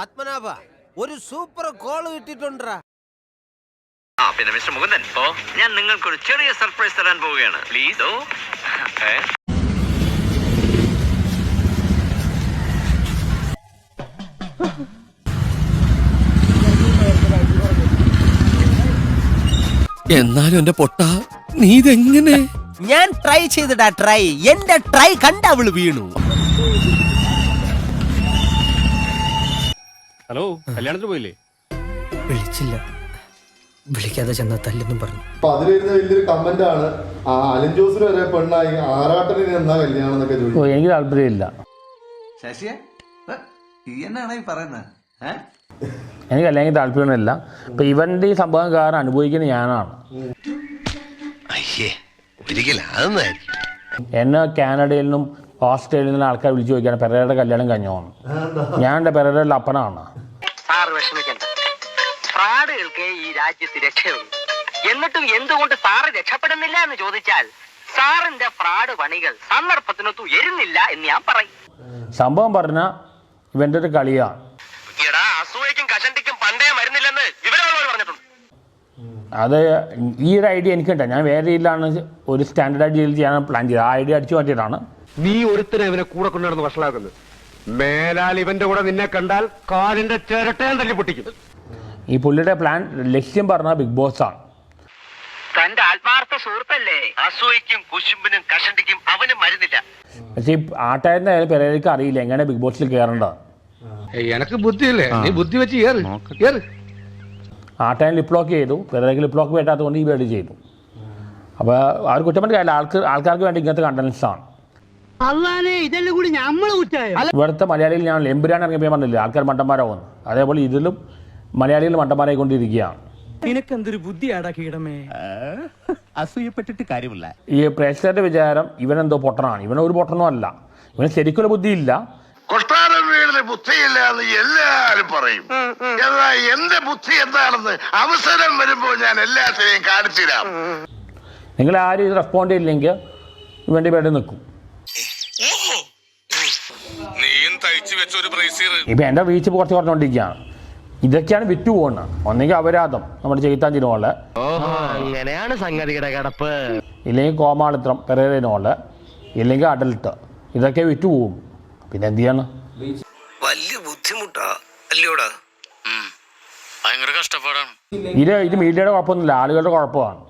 പത്മനാഭ ഒരു super call കിട്ടിട്ടുണ്ടാ ആ പിന്നെ മിസ്റ്റർ മുകുന്ദൻ ഓ ഞാൻ നിങ്ങൾക്കൊരു ചെറിയ സർപ്രൈസ് തരാൻ പോവുകയാണ്. പ്ലീസ് ഓ? എന്നാലും എന്റെ പൊട്ട നീ ഇതെങ്ങനെ? ഞാൻ ട്രൈ ചെയ്തിടാ ട്രൈ എന്റെ ട്രൈ കണ്ട അവൾ വീണു. ഹലോ കല്യാണത്തിന് പോയില്ലേ? വിളിച്ചില്ല. വിളിക്കാതെ ചെന്ന തല്ലെന്നും പറഞ്ഞു. അപ്പൊ അതിലിരുന്ന വലിയൊരു കമന്റ് ആണ് ആ അലൻ ജോസിന് വരെ പെണ്ണായി ആറാട്ടന് എന്നാ കല്യാണം എന്നൊക്കെ ചോദിച്ചു. എനിക്ക് താല്പര്യമില്ല. ശശിയെ? ഈ എന്നാണ് ഈ പറയുന്നത്? എനിക്ക് അല്ലെങ്കിൽ താല്പര്യമൊന്നുമില്ല. അപ്പൊ ഇവന്റെ ഈ സംഭവം കാരണം അനുഭവിക്കുന്ന ഞാനാണ്. എന്നെ കാനഡയിൽ നിന്നും ഓസ്ട്രേലിയയിൽ നിന്നും ആൾക്കാർ വിളിച്ചു ചോദിക്കാണ് പെരയുടെ കല്യാണം കഴിഞ്ഞോന്ന്. ഞാൻ എന്റെ പെരയുടെ അപ്പനാണ്. ഫ്രാഡുകൾക്ക് ഈ രാജ്യത്ത് രക്ഷയുള്ളൂ. എന്നിട്ടും എന്തുകൊണ്ട് സാറ് രക്ഷപ്പെടുന്നില്ല എന്ന് ചോദിച്ചാൽ സാറിന്റെ ഫ്രാഡ് പണികൾ സന്ദർഭത്തിനൊത്തു എരുന്നില്ല എന്ന് ഞാൻ പറയും. സംഭവം പറഞ്ഞ ഇവന്റെ ഒരു കളിയാണ് എടാ അസൂയക്കും കഷണ്ടിക്കും പണ്ടേ മരുന്നില്ലെന്ന് വിവരമുള്ളവർ പറഞ്ഞിട്ടുണ്ട്. അത് ഈ ഒരു ഐഡിയ എനിക്കുണ്ട്. ഞാൻ വേറെ രീതിയിലാണ് ഒരു സ്റ്റാൻഡേർഡ് ഡീൽ ചെയ്യാൻ പ്ലാൻ ചെയ്തത്. ആ ഐഡിയ അടിച്ചു മാറ്റിയതാണ്. നീ ഒരുത്തനെ ഇവനെ കൂടെ കൊണ്ടുനടന്ന് വഷളാക്കുന്നത്. മേലാൽ ഇവന്റെ കൂടെ നിന്നെ കണ്ടാൽ കാലിന്റെ ചിരട്ടയാൻ തല്ലി പൊട്ടിക്കും ഈ പുള്ളിയുടെ പ്ലാൻ ലക്ഷ്യം പറഞ്ഞ ബിഗ് ബോസ് ആണ്. തന്റെ ആത്മാർത്ഥ സുഹൃത്തല്ലേ? അസൂയക്കും കുശുമ്പിനും കഷണ്ടിക്കും അവനും മരുന്നില്ല. പക്ഷേ ഈ ആട്ടായതിന്റെ അറിയില്ല എങ്ങനെ ബിഗ് ബോസിൽ കയറേണ്ടത് എനക്ക് ബുദ്ധിയില്ലേ? നീ ബുദ്ധി വെച്ച് ആട്ടായൻ ലിപ്ലോക്ക് ചെയ്തു പെരേക്ക് ലിപ്ലോക്ക് കൊണ്ട് ഈ പേടി ചെയ്തു. അപ്പോൾ അവർ കുറ്റം പറഞ്ഞ ആൾക്ക് ആൾക്കാർക്ക് വേണ്ടി ഇങ്ങനത്തെ കണ്ടൻസ് ആണ്. ഇതെല്ലാം കൂടി നമ്മൾ കുറ്റായോ ഇവിടുത്തെ മലയാളിയിൽ ഞാൻ എമ്പുരാൻ ഇറങ്ങിയപ്പോൾ പറഞ്ഞില്ല ആൾക്കാർ മണ്ടന്മാരാവുന്നു അതേപോലെ ഇതിലും മലയാളികൾ മണ്ടന്മാരായി കൊണ്ടിരിക്കുകയാണ്. നിനക്കെന്തൊരു ബുദ്ധിയാടാ കീടമേ? അസൂയപ്പെട്ടിട്ട് കാര്യമില്ല. ഈ പ്രേക്ഷകരുടെ വിചാരം ഇവനെന്തോ പൊട്ടനാണ്. ഇവൻ ഒരു പൊട്ടനും അല്ല. ഇവന് ശരിക്കുള്ള ബുദ്ധിയില്ല. കൊട്ടാരം വീടിന് ബുദ്ധിയില്ല എന്ന് എല്ലാരും പറയും. എന്നാ എന്റെ ബുദ്ധി എന്താണെന്ന് അവസരം വരുമ്പോൾ ഞാൻ എല്ലാത്തിനെയും കാണിച്ചു തരാം നിങ്ങൾ ആരും ഇത് റെസ്പോണ്ട് ചെയ്യില്ലെങ്കിൽ ഇവന്റെ പേര് നിൽക്കും. നീയും തയ്ച്ചു വെച്ച ഒരു ബ്രേസീർ ഇപ്പം എന്റെ റീച്ച് കുറച്ച് കുറഞ്ഞുകൊണ്ടിരിക്കുകയാണ്. ഇതൊക്കെയാണ് വിറ്റു പോകുന്നത് ഒന്നെങ്കിൽ അപരാധം. നമ്മുടെ ചെയ്ത്താഞ്ചിനോൾ അങ്ങനെയാണ് സംഗതിയുടെ കിടപ്പ്. ഇല്ലെങ്കിൽ കോമാളിത്രം പെരേരനോൾ ഇല്ലെങ്കിൽ അഡൽട്ട് ഇതൊക്കെ വിറ്റു പോകും പിന്നെ എന്ത് ചെയ്യാണ്? വലിയ ബുദ്ധിമുട്ടാ. അല്ലയോടാ ഭയങ്കര കഷ്ടപ്പാടാണ്. ഇത് ഇത് മീഡിയയുടെ കുഴപ്പമൊന്നുമില്ല. ആളുകളുടെ കുഴപ്പമാണ്.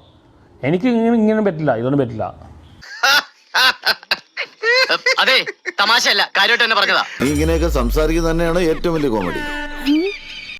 എനിക്ക് ഇങ്ങനെ ഇങ്ങനെ പറ്റില്ല. ഇതൊന്നും പറ്റില്ല. അതെ തമാശയല്ല. കാര്യമായിട്ട് തന്നെ പറഞ്ഞതാ. നീ ഇങ്ങനെയൊക്കെ സംസാരിക്കുന്നത് തന്നെയാണ് ഏറ്റവും വലിയ കോമഡി.